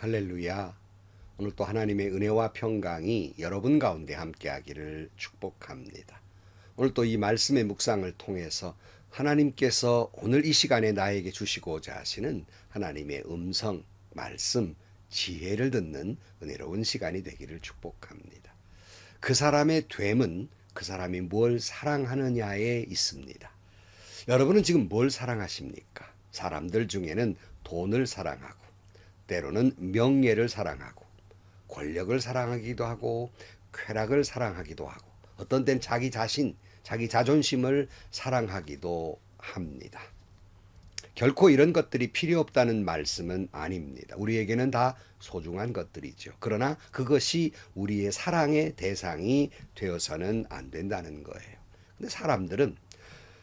할렐루야. 오늘 또 하나님의 은혜와 평강이 여러분 가운데 함께하기를 축복합니다. 오늘 또 이 말씀의 묵상을 통해서 하나님께서 오늘 이 시간에 나에게 주시고자 하시는 하나님의 음성, 말씀, 지혜를 듣는 은혜로운 시간이 되기를 축복합니다. 그 사람의 됨은 그 사람이 뭘 사랑하느냐에 있습니다. 여러분은 지금 뭘 사랑하십니까? 사람들 중에는 돈을 사랑하고, 때로는 명예를 사랑하고, 권력을 사랑하기도 하고, 쾌락을 사랑하기도 하고, 어떤 땐 자기 자신, 자기 자존심을 사랑하기도 합니다. 결코 이런 것들이 필요 없다는 말씀은 아닙니다. 우리에게는 다 소중한 것들이죠. 그러나 그것이 우리의 사랑의 대상이 되어서는 안 된다는 거예요. 근데 사람들은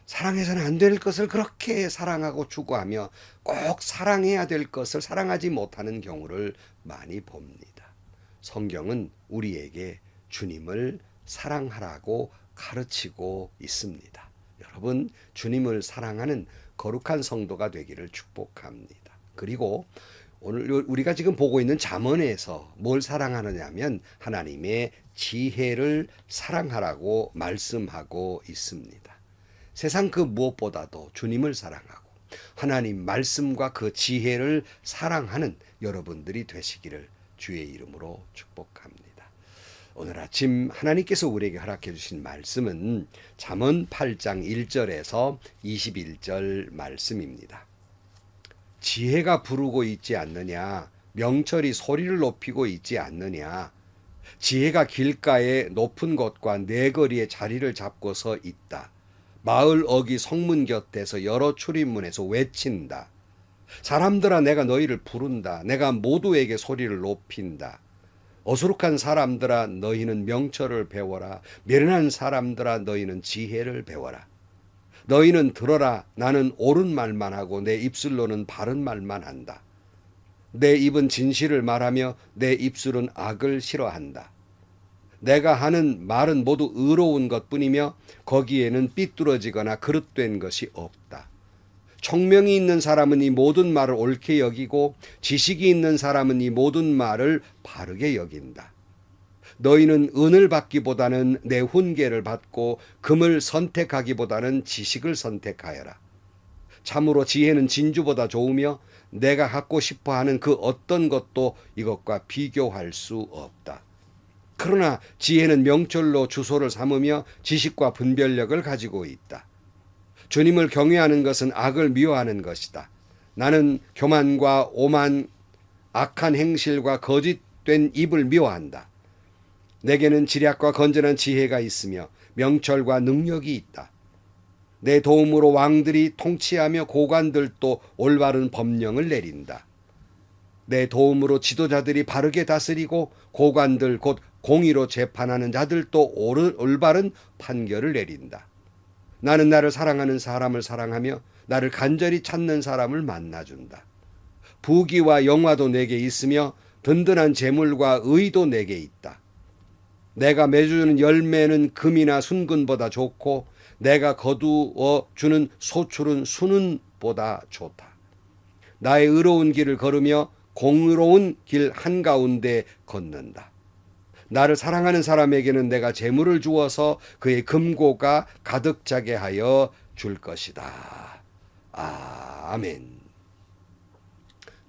사랑해서는 안 될 것을 그렇게 사랑하고 추구하며 꼭 사랑해야 될 것을 사랑하지 못하는 경우를 많이 봅니다. 성경은 우리에게 주님을 사랑하라고 가르치고 있습니다. 여러분, 주님을 사랑하는 거룩한 성도가 되기를 축복합니다. 그리고 오늘 우리가 지금 보고 있는 잠언에서 뭘 사랑하느냐면 하나님의 지혜를 사랑하라고 말씀하고 있습니다. 세상 그 무엇보다도 주님을 사랑하고 하나님 말씀과 그 지혜를 사랑하는 여러분들이 되시기를 주의 이름으로 축복합니다. 오늘 아침 하나님께서 우리에게 허락해 주신 말씀은 잠언 8장 1절에서 21절 말씀입니다. 지혜가 부르고 있지 않느냐 명철이 소리를 높이고 있지 않느냐 지혜가 길가에 높은 곳과 내거리에 자리를 잡고 서 있다. 마을 어기 성문 곁에서 여러 출입문에서 외친다. 사람들아 내가 너희를 부른다. 내가 모두에게 소리를 높인다. 어수룩한 사람들아 너희는 명철을 배워라. 미련한 사람들아 너희는 지혜를 배워라. 너희는 들어라. 나는 옳은 말만 하고 내 입술로는 바른 말만 한다. 내 입은 진실을 말하며 내 입술은 악을 싫어한다. 내가 하는 말은 모두 의로운 것뿐이며 거기에는 삐뚤어지거나 그릇된 것이 없다. 총명이 있는 사람은 이 모든 말을 옳게 여기고 지식이 있는 사람은 이 모든 말을 바르게 여긴다. 너희는 은을 받기보다는 내 훈계를 받고 금을 선택하기보다는 지식을 선택하여라. 참으로 지혜는 진주보다 좋으며 내가 갖고 싶어 하는 그 어떤 것도 이것과 비교할 수 없다. 그러나 지혜는 명철로 주소를 삼으며 지식과 분별력을 가지고 있다. 주님을 경외하는 것은 악을 미워하는 것이다. 나는 교만과 오만, 악한 행실과 거짓된 입을 미워한다. 내게는 지략과 건전한 지혜가 있으며 명철과 능력이 있다. 내 도움으로 왕들이 통치하며 고관들도 올바른 법령을 내린다. 내 도움으로 지도자들이 바르게 다스리고 고관들 곧 공의로 재판하는 자들도 옳은 올바른 판결을 내린다. 나는 나를 사랑하는 사람을 사랑하며 나를 간절히 찾는 사람을 만나준다. 부귀와 영화도 내게 있으며 든든한 재물과 의도 내게 있다. 내가 맺어주는 열매는 금이나 순금보다 좋고 내가 거두어 주는 소출은 수는보다 좋다. 나의 의로운 길을 걸으며 공의로운 길 한가운데 걷는다. 나를 사랑하는 사람에게는 내가 재물을 주어서 그의 금고가 가득 차게 하여 줄 것이다. 아, 아멘.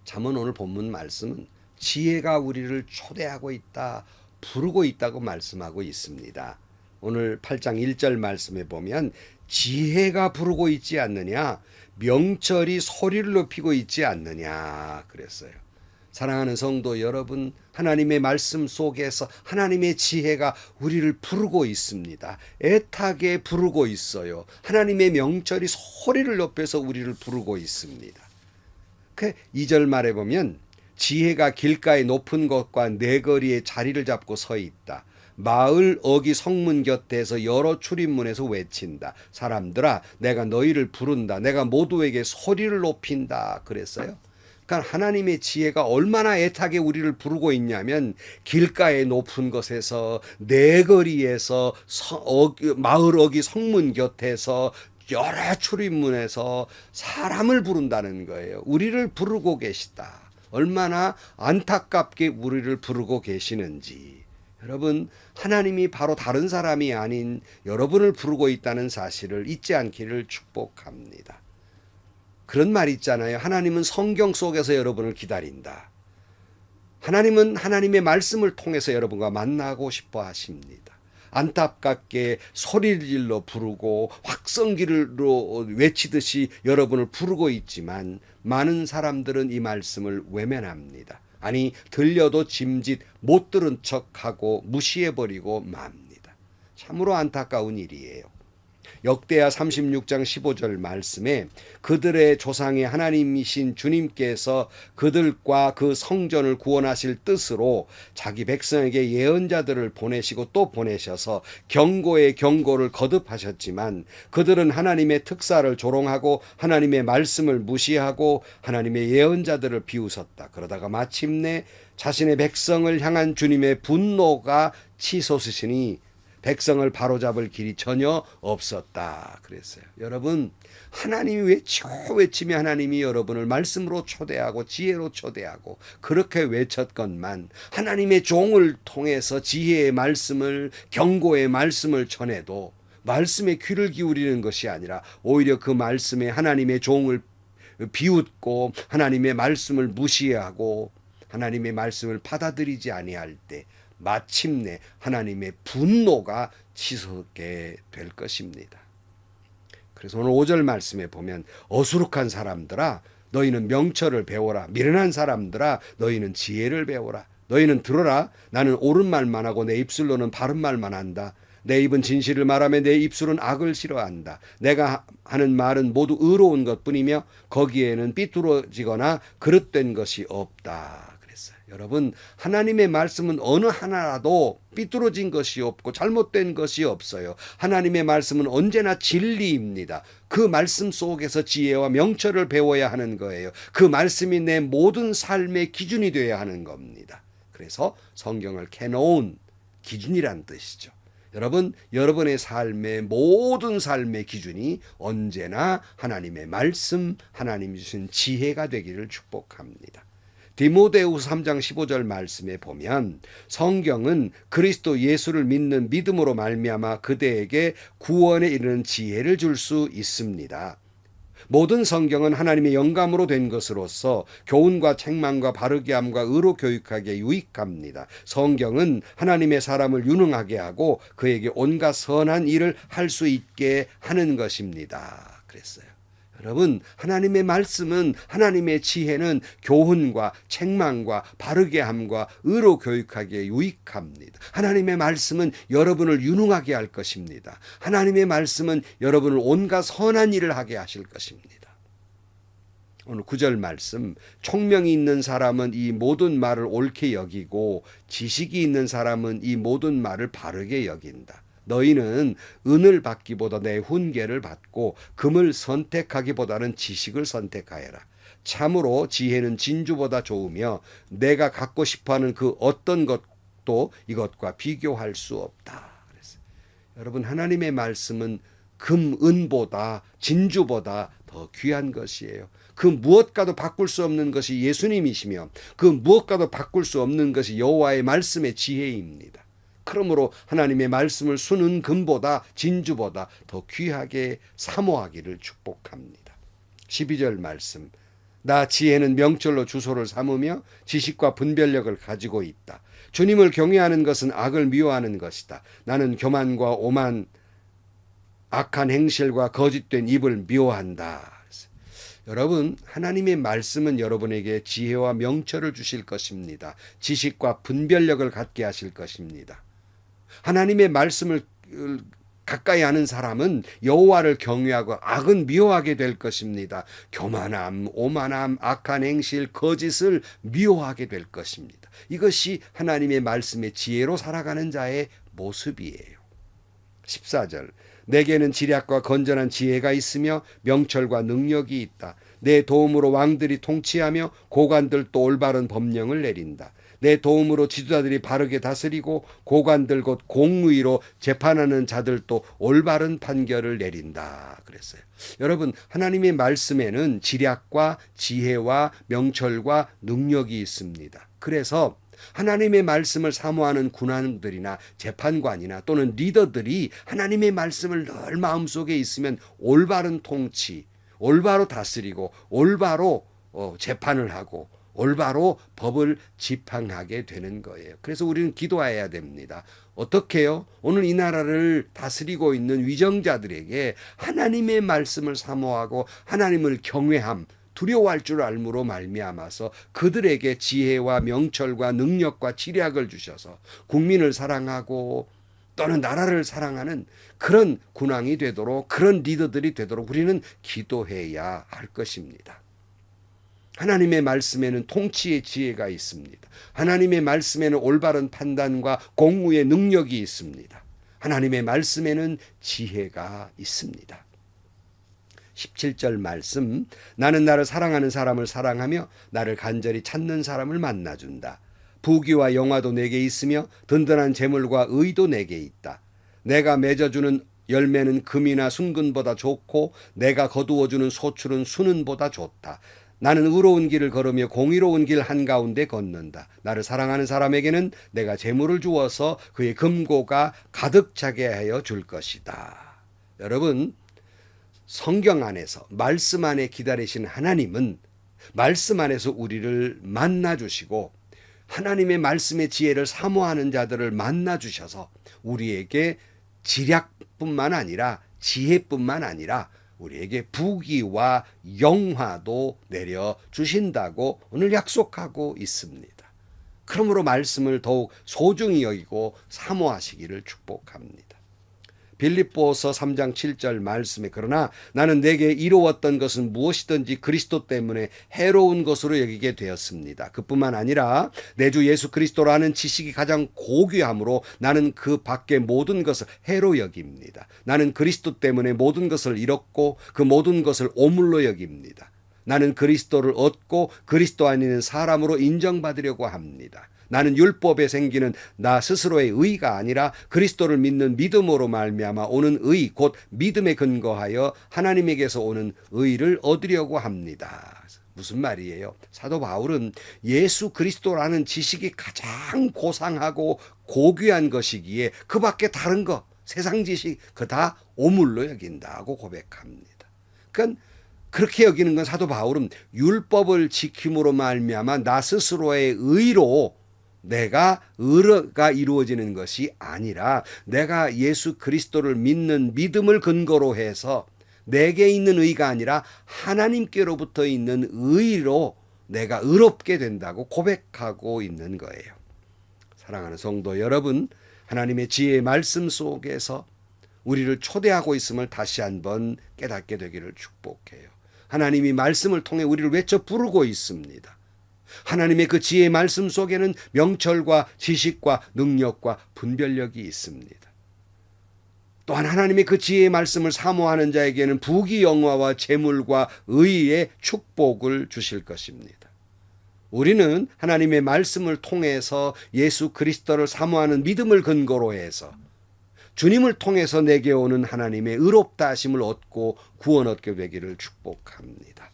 잠언 오늘 본문 말씀은 지혜가 우리를 초대하고 있다, 부르고 있다고 말씀하고 있습니다. 오늘 8장 1절 말씀에 보면 지혜가 부르고 있지 않느냐, 명철이 소리를 높이고 있지 않느냐 그랬어요. 사랑하는 성도 여러분, 하나님의 말씀 속에서 하나님의 지혜가 우리를 부르고 있습니다. 애타게 부르고 있어요. 하나님의 명철이 소리를 높여서 우리를 부르고 있습니다. 그 2절 말에 보면 지혜가 길가의 높은 곳과 내거리에 자리를 잡고 서 있다. 마을 어기 성문 곁에서 여러 출입문에서 외친다. 사람들아, 내가 너희를 부른다. 내가 모두에게 소리를 높인다. 그랬어요. 그러니까 하나님의 지혜가 얼마나 애타게 우리를 부르고 있냐면 길가의 높은 곳에서 내거리에서 서, 어, 마을 어기 성문 곁에서 여러 출입문에서 사람을 부른다는 거예요. 우리를 부르고 계시다. 얼마나 안타깝게 우리를 부르고 계시는지 여러분 하나님이 바로 다른 사람이 아닌 여러분을 부르고 있다는 사실을 잊지 않기를 축복합니다. 그런 말 있잖아요. 하나님은 성경 속에서 여러분을 기다린다. 하나님은 하나님의 말씀을 통해서 여러분과 만나고 싶어 하십니다. 안타깝게 소리를 질러 부르고 확성기로 외치듯이 여러분을 부르고 있지만 많은 사람들은 이 말씀을 외면합니다. 아니 들려도 짐짓 못 들은 척하고 무시해버리고 맙니다. 참으로 안타까운 일이에요. 역대하 36장 15절 말씀에 그들의 조상의 하나님이신 주님께서 그들과 그 성전을 구원하실 뜻으로 자기 백성에게 예언자들을 보내시고 또 보내셔서 경고의 경고를 거듭하셨지만 그들은 하나님의 특사를 조롱하고 하나님의 말씀을 무시하고 하나님의 예언자들을 비웃었다. 그러다가 마침내 자신의 백성을 향한 주님의 분노가 치솟으시니 백성을 바로잡을 길이 전혀 없었다. 그랬어요. 여러분, 하나님이 외치고 외치며 하나님이 여러분을 말씀으로 초대하고 지혜로 초대하고 그렇게 외쳤건만 하나님의 종을 통해서 지혜의 말씀을 경고의 말씀을 전해도 말씀에 귀를 기울이는 것이 아니라 오히려 그 말씀에 하나님의 종을 비웃고 하나님의 말씀을 무시하고 하나님의 말씀을 받아들이지 아니할 때 마침내 하나님의 분노가 치솟게 될 것입니다. 그래서 오늘 5절 말씀에 보면 어수룩한 사람들아 너희는 명철을 배워라 미련한 사람들아 너희는 지혜를 배워라 너희는 들어라 나는 옳은 말만 하고 내 입술로는 바른 말만 한다 내 입은 진실을 말하며 내 입술은 악을 싫어한다. 내가 하는 말은 모두 의로운 것뿐이며 거기에는 삐뚤어지거나 그릇된 것이 없다. 그랬어요. 여러분 하나님의 말씀은 어느 하나라도 삐뚤어진 것이 없고 잘못된 것이 없어요. 하나님의 말씀은 언제나 진리입니다. 그 말씀 속에서 지혜와 명철을 배워야 하는 거예요. 그 말씀이 내 모든 삶의 기준이 되어야 하는 겁니다. 그래서 성경을 캐놓은 기준이란 뜻이죠. 여러분, 여러분의 삶의 모든 삶의 기준이 언제나 하나님의 말씀, 하나님 주신 지혜가 되기를 축복합니다. 디모데후서 3장 15절 말씀에 보면 성경은 그리스도 예수를 믿는 믿음으로 말미암아 그대에게 구원에 이르는 지혜를 줄 수 있습니다. 모든 성경은 하나님의 영감으로 된 것으로서 교훈과 책망과 바르게 함과 의로 교육하기에 유익합니다. 성경은 하나님의 사람을 유능하게 하고 그에게 온갖 선한 일을 할 수 있게 하는 것입니다. 그랬어요. 여러분, 하나님의 말씀은 하나님의 지혜는 교훈과 책망과 바르게 함과 의로 교육하기에 유익합니다. 하나님의 말씀은 여러분을 유능하게 할 것입니다. 하나님의 말씀은 여러분을 온갖 선한 일을 하게 하실 것입니다. 오늘 구절 말씀 총명이 있는 사람은 이 모든 말을 옳게 여기고 지식이 있는 사람은 이 모든 말을 바르게 여긴다. 너희는 은을 받기보다 내 훈계를 받고 금을 선택하기보다는 지식을 선택하여라. 참으로 지혜는 진주보다 좋으며 내가 갖고 싶어하는 그 어떤 것도 이것과 비교할 수 없다. 그랬어요. 여러분 하나님의 말씀은 금, 은보다 진주보다 더 귀한 것이에요. 그 무엇과도 바꿀 수 없는 것이 예수님이시며 그 무엇과도 바꿀 수 없는 것이 여호와의 말씀의 지혜입니다. 그러므로 하나님의 말씀을 수는 금보다 진주보다 더 귀하게 사모하기를 축복합니다. 12절 말씀 나 지혜는 명철로 주소를 삼으며 지식과 분별력을 가지고 있다. 주님을 경외하는 것은 악을 미워하는 것이다. 나는 교만과 오만 악한 행실과 거짓된 입을 미워한다. 여러분, 하나님의 말씀은 여러분에게 지혜와 명철을 주실 것입니다. 지식과 분별력을 갖게 하실 것입니다. 하나님의 말씀을 가까이 하는 사람은 여호와를 경외하고 악은 미워하게 될 것입니다. 교만함, 오만함, 악한 행실, 거짓을 미워하게 될 것입니다. 이것이 하나님의 말씀의 지혜로 살아가는 자의 모습이에요. 14절 내게는 지략과 건전한 지혜가 있으며 명철과 능력이 있다. 내 도움으로 왕들이 통치하며 고관들도 올바른 법령을 내린다. 내 도움으로 지도자들이 바르게 다스리고 고관들 곧 공의로 재판하는 자들도 올바른 판결을 내린다. 그랬어요. 여러분, 하나님의 말씀에는 지략과 지혜와 명철과 능력이 있습니다. 그래서 하나님의 말씀을 사모하는 군함들이나 재판관이나 또는 리더들이 하나님의 말씀을 늘 마음속에 있으면 올바른 통치, 올바로 다스리고 올바로 어, 재판을 하고 올바로 법을 지팡하게 되는 거예요. 그래서 우리는 기도해야 됩니다. 어떻게요? 오늘 이 나라를 다스리고 있는 위정자들에게 하나님의 말씀을 사모하고 하나님을 경외함, 두려워할 줄 알므로 말미암아서 그들에게 지혜와 명철과 능력과 지략을 주셔서 국민을 사랑하고 또는 나라를 사랑하는 그런 군왕이 되도록 그런 리더들이 되도록 우리는 기도해야 할 것입니다. 하나님의 말씀에는 통치의 지혜가 있습니다. 하나님의 말씀에는 올바른 판단과 공무의 능력이 있습니다. 하나님의 말씀에는 지혜가 있습니다. 17절 말씀 나는 나를 사랑하는 사람을 사랑하며 나를 간절히 찾는 사람을 만나준다. 부귀와 영화도 내게 있으며 든든한 재물과 의도 내게 있다. 내가 맺어주는 열매는 금이나 순금보다 좋고 내가 거두어주는 소출은 수는보다 좋다. 나는 의로운 길을 걸으며 공의로운 길 한가운데 걷는다. 나를 사랑하는 사람에게는 내가 재물을 주어서 그의 금고가 가득 차게 하여 줄 것이다. 여러분, 성경 안에서 말씀 안에 기다리신 하나님은 말씀 안에서 우리를 만나 주시고 하나님의 말씀의 지혜를 사모하는 자들을 만나 주셔서 우리에게 지략뿐만 아니라 지혜뿐만 아니라 우리에게 부귀와 영화도 내려 주신다고 오늘 약속하고 있습니다. 그러므로 말씀을 더욱 소중히 여기고 사모하시기를 축복합니다. 빌립보서 3장 7절 말씀에 그러나 나는 내게 이루었던 것은 무엇이든지 그리스도 때문에 해로운 것으로 여기게 되었습니다. 그뿐만 아니라 내 주 예수 그리스도라는 지식이 가장 고귀함으로 나는 그 밖의 모든 것을 해로 여깁니다. 나는 그리스도 때문에 모든 것을 잃었고 그 모든 것을 오물로 여깁니다. 나는 그리스도를 얻고 그리스도 아닌 사람으로 인정받으려고 합니다. 나는 율법에 생기는 나 스스로의 의가 아니라 그리스도를 믿는 믿음으로 말미암아 오는 의 곧 믿음에 근거하여 하나님에게서 오는 의를 얻으려고 합니다. 무슨 말이에요? 사도 바울은 예수 그리스도라는 지식이 가장 고상하고 고귀한 것이기에 그 밖에 다른 것, 세상 지식 그 다 오물로 여긴다고 고백합니다. 그러니까 그렇게 여기는 건 사도 바울은 율법을 지킴으로 말미암아 나 스스로의 의로 내가 의가 이루어지는 것이 아니라 내가 예수 그리스도를 믿는 믿음을 근거로 해서 내게 있는 의가 아니라 하나님께로부터 있는 의로 내가 의롭게 된다고 고백하고 있는 거예요. 사랑하는 성도 여러분, 하나님의 지혜의 말씀 속에서 우리를 초대하고 있음을 다시 한번 깨닫게 되기를 축복해요. 하나님이 말씀을 통해 우리를 외쳐 부르고 있습니다. 하나님의 그 지혜의 말씀 속에는 명철과 지식과 능력과 분별력이 있습니다. 또한 하나님의 그 지혜의 말씀을 사모하는 자에게는 부귀 영화와 재물과 의의 축복을 주실 것입니다. 우리는 하나님의 말씀을 통해서 예수 그리스도를 사모하는 믿음을 근거로 해서 주님을 통해서 내게 오는 하나님의 의롭다 하심을 얻고 구원 얻게 되기를 축복합니다.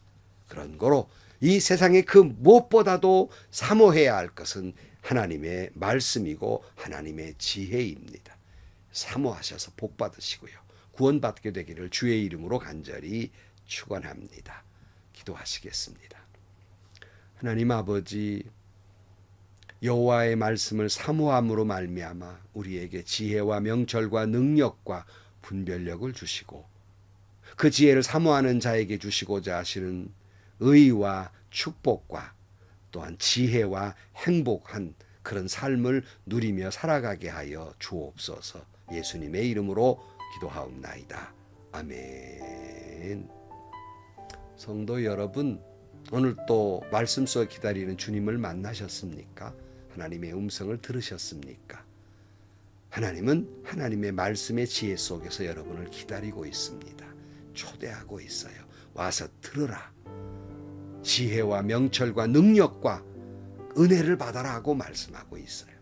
그런 거로 이 세상에 그 무엇보다도 사모해야 할 것은 하나님의 말씀이고 하나님의 지혜입니다. 사모하셔서 복 받으시고요. 구원받게 되기를 주의 이름으로 간절히 축원합니다. 기도하시겠습니다. 하나님 아버지 여호와의 말씀을 사모함으로 말미암아 우리에게 지혜와 명철과 능력과 분별력을 주시고 그 지혜를 사모하는 자에게 주시고자 하시는 의와 축복과 또한 지혜와 행복한 그런 삶을 누리며 살아가게 하여 주옵소서. 예수님의 이름으로 기도하옵나이다. 아멘. 성도 여러분, 오늘 또 말씀 속 기다리는 주님을 만나셨습니까? 하나님의 음성을 들으셨습니까? 하나님은 하나님의 말씀의 지혜 속에서 여러분을 기다리고 있습니다. 초대하고 있어요. 와서 들으라. 지혜와 명철과 능력과 은혜를 받아라고 말씀하고 있어요.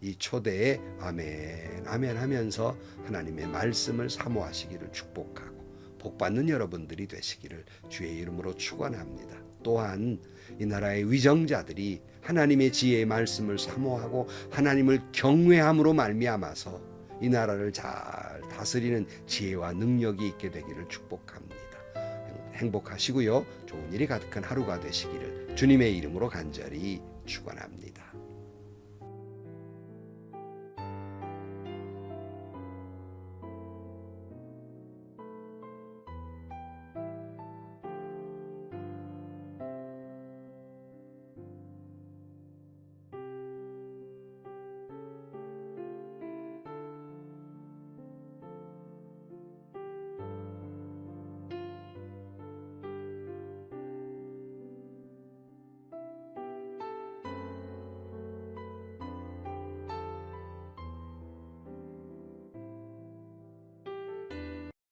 이 초대에 아멘 아멘 하면서 하나님의 말씀을 사모하시기를 축복하고 복 받는 여러분들이 되시기를 주의 이름으로 축원합니다. 또한 이 나라의 위정자들이 하나님의 지혜의 말씀을 사모하고 하나님을 경외함으로 말미암아서 이 나라를 잘 다스리는 지혜와 능력이 있게 되기를 축복합니다. 행복하시고요. 좋은 일이 가득한 하루가 되시기를 주님의 이름으로 간절히 축원합니다.